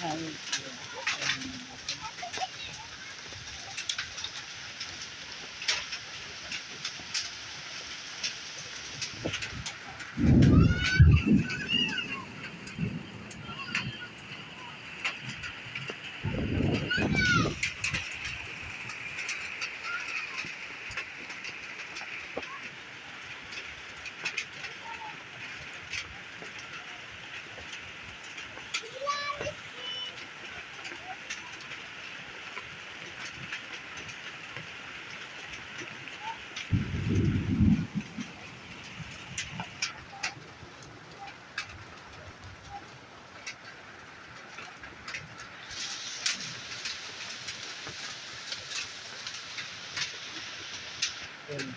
হ্যাঁ আমি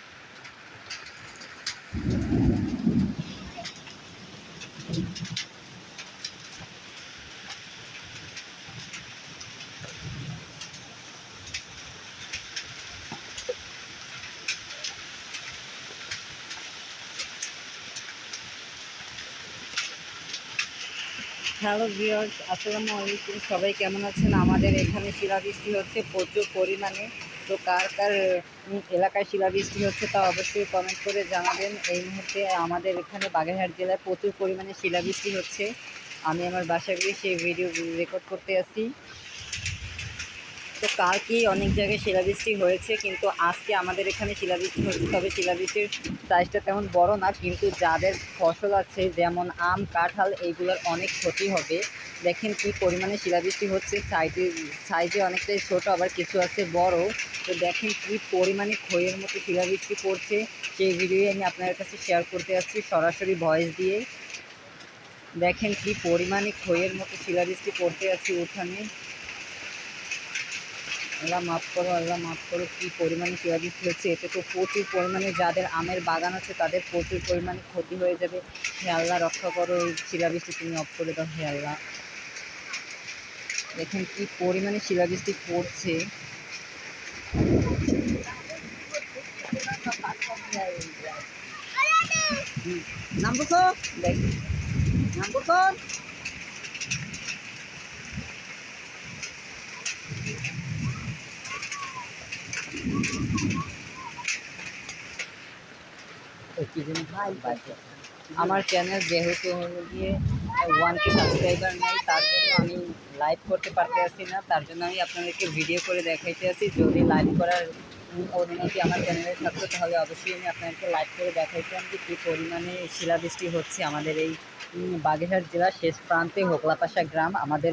hello viewers আসসালামু আলাইকুম। সবাই কেমন আছেন? আমাদের এখানে শিলাবৃষ্টি হচ্ছে, প্রচুর পরিমাণে। তো কার কার এলাকায় শিলাবৃষ্টি হচ্ছে তা অবশ্যই কমেন্ট করে জানাবেন। এই মুহূর্তে আমাদের এখানে বাগেরহাট জেলায় প্রচুর পরিমাণে শিলাবৃষ্টি হচ্ছে। আমি আমার বাসায় গিয়ে সেই ভিডিও রেকর্ড করতে আসি তো কালকেই অনেক জায়গায় শিলাবৃষ্টি হয়েছে, কিন্তু আজকে আমাদের এখানে শিলাবৃষ্টি হচ্ছে, তবে শিলাবৃষ্টির সাইজটা তেমন বড় না, কিন্তু যাদের ফসল আছে, যেমন আম, কাঁঠাল, এইগুলোর অনেক ক্ষতি হবে। দেখেন কি পরিমাণে শিলাবৃষ্টি হচ্ছে সাইডে সাইজে অনেকটাই ছোট, আবার কিছু আছে বড়। তো দেখেন কি পরিমাণে ক্ষয়ের মতো শিলাবৃষ্টি পড়ছে, সেই ভিডিও আমি আপনাদের কাছে শেয়ার করতে যাচ্ছি সরাসরি ভয়েস দিয়ে। দেখেন কি পরিমাণে ক্ষয়ের মতো শিলাবৃষ্টি পড়তে আছে উঠানে। আল্লাহ মাফ করো, আল্লাহ মাফ করো, কী পরিমাণে শিলাবৃষ্টি হচ্ছে এতে তো প্রচুর পরিমাণে যাদের আমের বাগান আছে, তাদের প্রচুর পরিমাণে ক্ষতি হয়ে যাবে। হে আল্লাহ, রক্ষা করো, এই শিলাবৃষ্টি তুমি অফ করে দাও, হে আল্লাহ। দেখেন কি পরিমাণে শিলাবৃষ্টি পড়ছে। নামবো তো। আমার চ্যানেল যেহেতু হলো গিয়ে ওয়ান কে সাবস্ক্রাইবার নাই, তার জন্য আমি লাইভ করতে পারতে আসি না। তার জন্য আমি আপনাদেরকে ভিডিও করে দেখাইতে আসি যদি লাইভ করার অনুমতি আমার চ্যানেলে থাকতো, তাহলে অবশ্যই আমি আপনাদেরকে লাইভ করে দেখাইতাম যে কী পরিমাণে শিলাবৃষ্টি হচ্ছে আমাদের এই বাগেরহাট জেলার শেষ প্রান্তে হোকলাপাশা গ্রাম, আমাদের